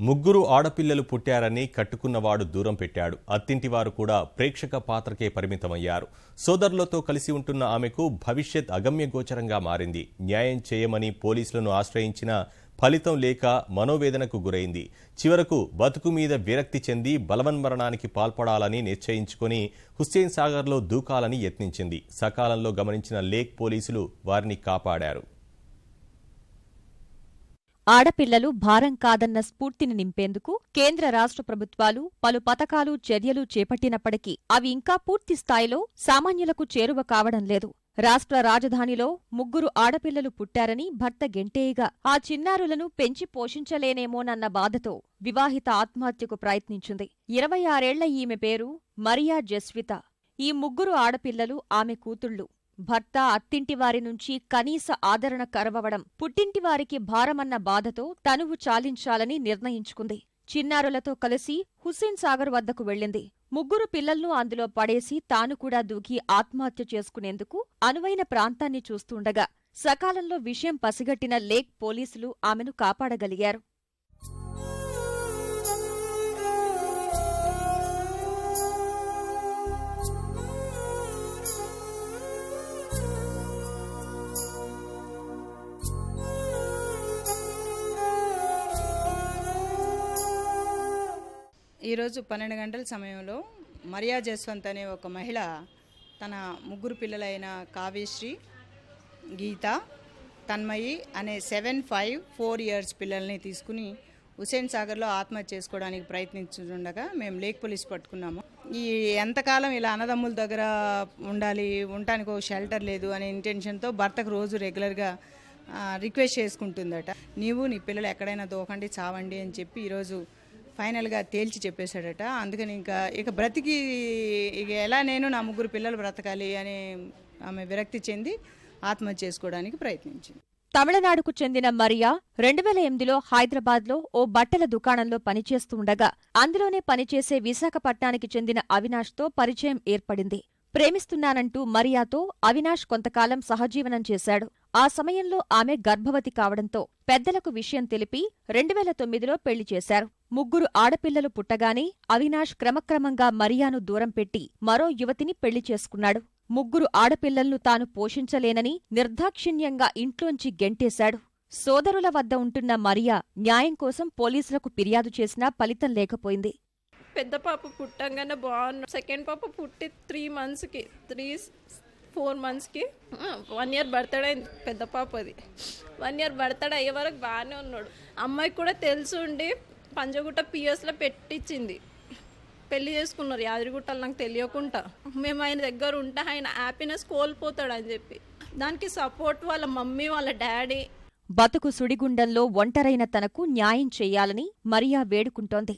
ముగ్గురు ఆడపిల్లలు పుట్టారని కట్టుకున్నవాడు దూరం పెట్టాడు. అత్తింటివారు కూడా ప్రేక్షక పాత్రకే పరిమితమయ్యారు. సోదరులతో కలిసి ఉంటున్న ఆమెకు భవిష్యత్ అగమ్యగోచరంగా మారింది. న్యాయం చేయమని పోలీసులను ఆశ్రయించిన ఫలితం లేక మనోవేదనకు గురైంది. చివరకు బతుకు మీద విరక్తి చెంది బలవన్మరణానికి పాల్పడాలని నిశ్చయించుకొని హుస్సేన్ సాగర్లో దూకాలని యత్నించింది. సకాలంలో గమనించిన లేక్ పోలీసులు వారిని కాపాడారు. ఆడపిల్లలు భారం కాదన్న స్ఫూర్తిని నింపేందుకు కేంద్ర రాష్ట్ర ప్రభుత్వాలు పలు పథకాలు చర్యలు చేపట్టినప్పటికీ అవి ఇంకా పూర్తి స్థాయిలో సామాన్యులకు చేరువ కావడం లేదు. రాష్ట్ర రాజధానిలో ముగ్గురు ఆడపిల్లలు పుట్టారని భర్త గెంటేయిగా ఆ చిన్నారులను పెంచి పోషించలేనేమోనన్న బాధతో వివాహిత ఆత్మహత్యకు ప్రయత్నించింది. ఇరవై ఆరేళ్ళ ఈమె పేరు మరియా జస్విత. ఈ ముగ్గురు ఆడపిల్లలు ఆమె కూతుళ్ళు. భర్త అత్తింటివారి నుంచి కనీస ఆదరణ కరవవడం పుట్టింటివారికి భారమన్న బాధతో తనువు చాలించాలని నిర్ణయించుకుంది. చిన్నారులతో కలిసి హుస్సేన్ సాగర్ వద్దకు వెళ్ళింది. ముగ్గురు పిల్లల్ను అందులో పడేసి తాను కూడా దూకి ఆత్మహత్య చేసుకునేందుకు అనువైన ప్రాంతాన్ని చూస్తుండగా సకాలంలో విషయం పసిగట్టిన లేక్ పోలీసులు ఆమెను కాపాడగలిగారు. ఈరోజు పన్నెండు గంటల సమయంలో మరియా జస్వంత్ అనే ఒక మహిళ తన ముగ్గురు పిల్లలైన కావ్యశ్రీ గీత తన్మయి అనే సెవెన్ ఫైవ్ ఫోర్ ఇయర్స్ పిల్లల్ని తీసుకుని హుసేన్ సాగర్లో ఆత్మహత్య చేసుకోవడానికి ప్రయత్నించుండగా మేము లేక్ పోలీస్ పట్టుకున్నాము. ఈ ఎంతకాలం ఇలా అన్నదమ్ముల దగ్గర ఉండాలి ఉండటానికి ఒక షెల్టర్ లేదు అనే ఇంటెన్షన్తో భర్తకు రోజు రెగ్యులర్గా రిక్వెస్ట్ చేసుకుంటుందట. నీవు నీ పిల్లలు ఎక్కడైనా దోకండి చావండి అని చెప్పి ఈరోజు ఫైనల్గా తేల్చి చెప్పేశాడట. అందుకని ఇంకా ఇక బ్రతికి ఇక ఎలా నేను నా ముగ్గురు పిల్లలు బ్రతకాలి అని ఆమె విరక్తి చెంది ఆత్మహత్య చేసుకోవడానికి ప్రయత్నించింది. తమిళనాడుకు చెందిన మరియా రెండు వేల ఎనిమిదిలో హైదరాబాద్లో ఓ బట్టల దుకాణంలో పనిచేస్తుండగా అందులోనే పనిచేసే విశాఖపట్నానికి చెందిన అవినాష్తో పరిచయం ఏర్పడింది. ప్రేమిస్తున్నానంటూ మరియాతో అవినాష్ కొంతకాలం సహజీవనం చేశాడు. ఆ సమయంలో ఆమె గర్భవతి కావడంతో పెద్దలకు విషయం తెలిపి రెండువేల తొమ్మిదిలో పెళ్ళి చేశారు. ముగ్గురు ఆడపిల్లలు పుట్టగానే అవినాష్ క్రమక్రమంగా మరియాను దూరం పెట్టి మరో యువతిని పెళ్ళి చేసుకున్నాడు. ముగ్గురు ఆడపిల్లలను తాను పోషించలేనని నిర్దాక్షిణ్యంగా ఇంట్లోంచి గెంటేశాడు. సోదరుల వద్ద ఉంటున్న మరియా న్యాయం కోసం పోలీసులకు ఫిర్యాదు చేసినా ఫలితం లేకపోయింది. పెద్ద పాప పుట్టంగానే బాగున్నాడు సెకండ్ పాప పుట్టి త్రీ మంత్స్కి త్రీ ఫోర్ మంత్స్కి వన్ ఇయర్ బర్త్డే అయింది పెద్ద పాపది. వన్ ఇయర్ బర్త్డే అయ్యే వరకు బాగానే ఉన్నాడు. అమ్మాయికి కూడా తెలిసి ఉండి పంజగుట్ట పిఎస్లో పెట్టించింది పెళ్ళి చేసుకున్నారు. యాదగిరిగుట్టలు నాకు తెలియకుండా. మేము ఆయన దగ్గర ఉంటే ఆయన హ్యాపీనెస్ కోల్పోతాడు అని చెప్పి. దానికి సపోర్ట్ వాళ్ళ మమ్మీ వాళ్ళ డాడీ. బతుకు సుడిగుండంలో ఒంటరైన తనకు న్యాయం చేయాలని మరియా వేడుకుంటోంది.